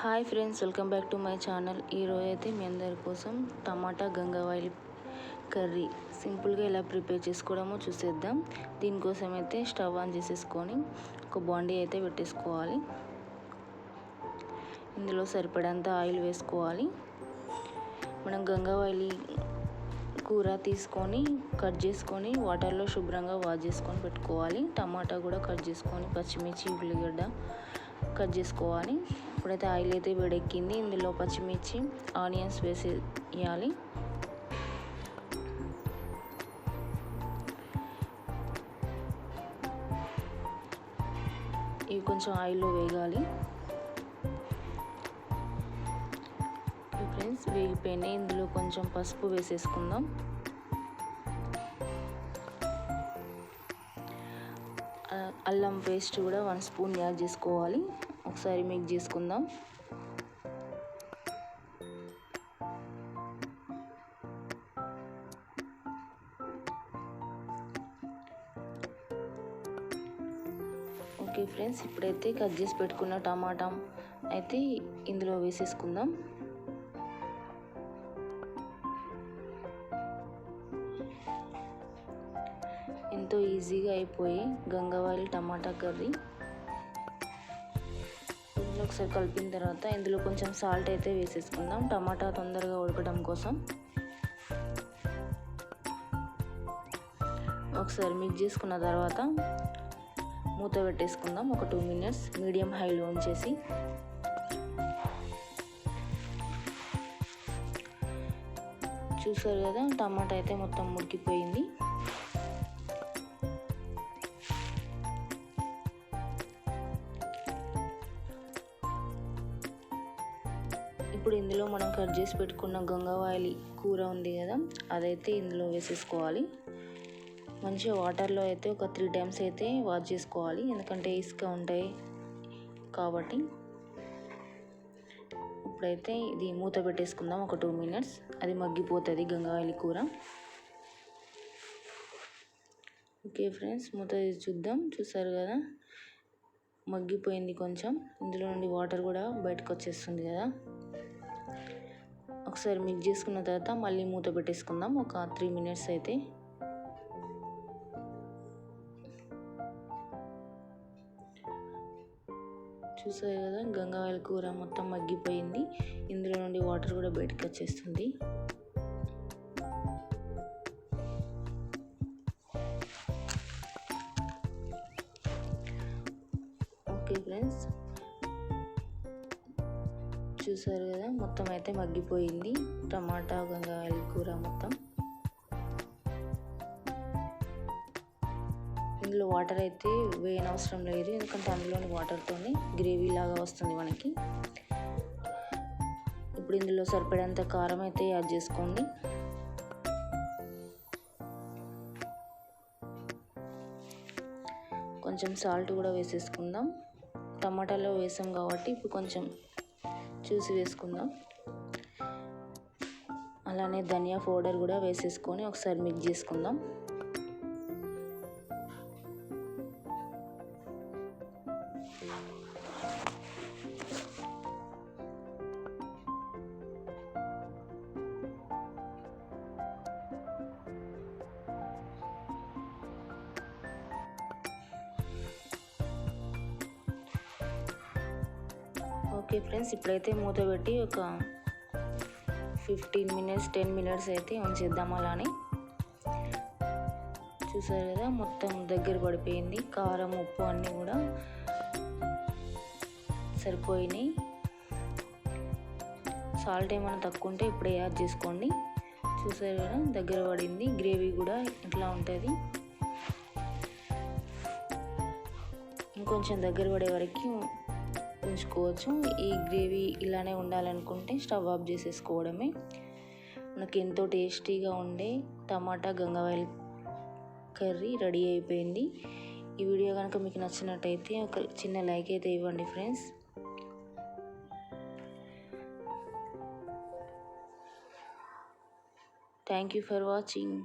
Hi friends welcome back to my channel. ఈరోజు అయితే మీ అందరి కోసం టమాటా గంగావాయిల్ కర్రీ సింపుల్గా ఎలా ప్రిపేర్ చేసుకోవడమో చూసేద్దాం. దీనికోసం అయితే స్టవ్ ఆన్ చేసేసుకొని ఒక బాండీ అయితే పెట్టేసుకోవాలి. ఇందులో సరిపడంత ఆయిల్ వేసుకోవాలి. మనం గంగావాయిలి కూర తీసుకొని కట్ చేసుకొని వాటర్లో శుభ్రంగా వాష్ చేసుకొని పెట్టుకోవాలి. టమాటా కూడా కట్ చేసుకొని పచ్చిమిర్చి ఉల్లిగడ్డ కట్ చేసుకోవాలి. ఇప్పుడైతే ఆయిల్ అయితే వేడెక్కింది. ఇందులో పచ్చిమిర్చి ఆనియన్స్ వేసేయాలి. ఇవి కొంచెం ఆయిల్లో వేగాలి. ఫ్రెండ్స్ వేగిపోయినాయి. ఇందులో కొంచెం పసుపు వేసేసుకుందాం. అల్లం పేస్ట్ కూడా వన్ స్పూన్ యాడ్ చేసుకోవాలి. ఒకసారి మిక్స్ చేసుకుందాం. ఓకే ఫ్రెండ్స్ ఇప్పుడైతే కట్ చేసి పెట్టుకున్న టమాటా అయితే ఇందులో వేసేసుకుందాం. ఎంతో ఈజీగా అయిపోయి గంగవాయిల్ టమాటా కర్రీ. ఒకసారి కలిపిన తర్వాత ఇందులో కొంచెం సాల్ట్ అయితే వేసేసుకుందాం. టమాటా తొందరగా ఉడకడం కోసం. ఒకసారి మిక్స్ చేసుకున్న తర్వాత మూత పెట్టేసుకుందాం. ఒక టూ మినిట్స్ మీడియం హైలో ఉంచేసి. చూసారు కదా టమాటా అయితే మొత్తం ఉడికిపోయింది. ఇప్పుడు ఇందులో మనం కట్ చేసి పెట్టుకున్న గంగవాయలి కూర ఉంది కదా అదైతే ఇందులో వేసేసుకోవాలి. మంచిగా వాటర్లో అయితే ఒక త్రీ టైమ్స్ అయితే వాష్ చేసుకోవాలి ఎందుకంటే ఇసుక ఉంటాయి కాబట్టి. ఇప్పుడైతే ఇది మూత పెట్టేసుకుందాం ఒక టూ మినిట్స్ అది మగ్గిపోతుంది గంగావాయిలి కూర. ఓకే ఫ్రెండ్స్ మూత చూద్దాం చూసారు కదా? మగ్గిపోయింది కొంచెం. ఇందులో నుండి వాటర్ కూడా బయటకు వచ్చేస్తుంది కదా. ఒకసారి మిక్స్ చేసుకున్న తర్వాత మళ్ళీ మూత పెట్టేసుకుందాం. ఒక త్రీ మినిట్స్ అయితే. చూసారు కదా గంగావాయల కూర మొత్తం మగ్గిపోయింది. ఇందులో నుండి వాటర్ కూడా బయటకు వచ్చేస్తుంది. Okay friends. చూసారు కదా మొత్తం అయితే మగ్గిపోయింది. టమాటా గంగాయల కూర మొత్తం. ఇందులో వాటర్ అయితే వేయనవసరం లేదు ఎందుకంటే అందులోని వాటర్తోనే గ్రేవీ లాగా వస్తుంది మనకి. ఇప్పుడు ఇందులో సరిపడేంత కారం అయితే యాడ్ చేసుకోండి. కొంచెం సాల్ట్ కూడా వేసేసుకుందాం. టమాటాలో వేసాం కాబట్టి ఇప్పుడు కొంచెం చూసి వేసుకుందాం. అలానే ధనియా పౌడర్ కూడా వేసేసుకొని ఒకసారి మిక్స్ చేసుకుందాం. ఓకే ఫ్రెండ్స్ ఇప్పుడైతే మూత పెట్టి ఒక ఫిఫ్టీన్ మినిట్స్ టెన్ మినిట్స్ అయితే ఉంచేద్దాం అలానే. చూసారు కదా మొత్తం దగ్గర పడిపోయింది. కారం ఉప్పు అన్నీ కూడా సరిపోయినాయి. సాల్ట్ ఏమైనా తక్కువ ఉంటే ఇప్పుడే యాడ్ చేసుకోండి. చూసారు కదా దగ్గర పడింది. గ్రేవీ కూడా ఇట్లా ఉంటుంది. ఇంకొంచెం దగ్గర పడే వరకు ఉంచుకోవచ్చు ఈ గ్రేవీ ఇలానే ఉండాలనుకుంటే స్టవ్ ఆఫ్ చేసేసుకోవడమే. మనకి ఎంతో టేస్టీగా ఉండే టమాటా గంగవాయిల్ కర్రీ రెడీ అయిపోయింది. ఈ వీడియో కనుక మీకు నచ్చినట్టయితే ఒక చిన్న లైక్ అయితే ఇవ్వండి friends. Thank you for watching.